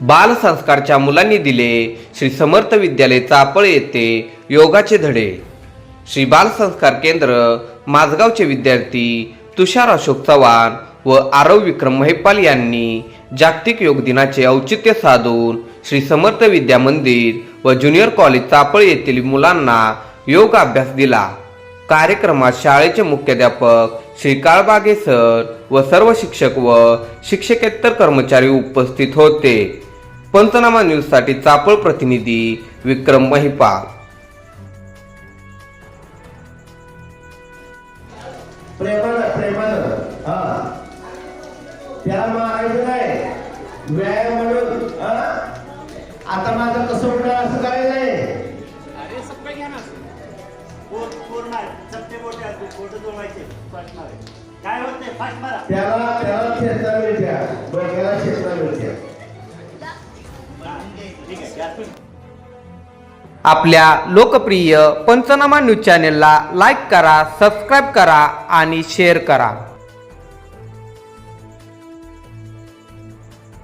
बालसंस्कारच्या मुलांनी दिले श्री समर्थ विद्यालय चापळ येथे योगाचे धडे. श्री बालसंस्कार केंद्र माझगावचे विद्यार्थी तुषार अशोक चव्हाण व आरव विक्रम महिपाल यांनी जागतिक योग दिनाचे औचित्य साधून श्री समर्थ विद्या मंदिर व ज्युनियर कॉलेज चापळ येथील मुलांना योग अभ्यास दिला. कार्यक्रमात शाळेचे मुख्याध्यापक श्री काळबागे सर व सर्व शिक्षक व शिक्षकेतर कर्मचारी उपस्थित होते. पंचनामा न्यूजसाठी चापळ प्रतिनिधी विक्रम महिपाल. प्रेमानं प्रेमानं हा. त्याला मारायचं नाही व्यायाम म्हणून हा. आता माझं कसं असं काय नाही अरे सप्पे घ्या ना. पूर्ण बोटे आहेत बोट जोडायचे. फास्ट मारे. काय होत नाही फास्ट मारा. त्याला त्याला खेळता मिळत्या आपल्या लोकप्रिय पंचनामा न्यूज चॅनेलला लाईक करा सबस्क्राईब करा आणि शेअर करा.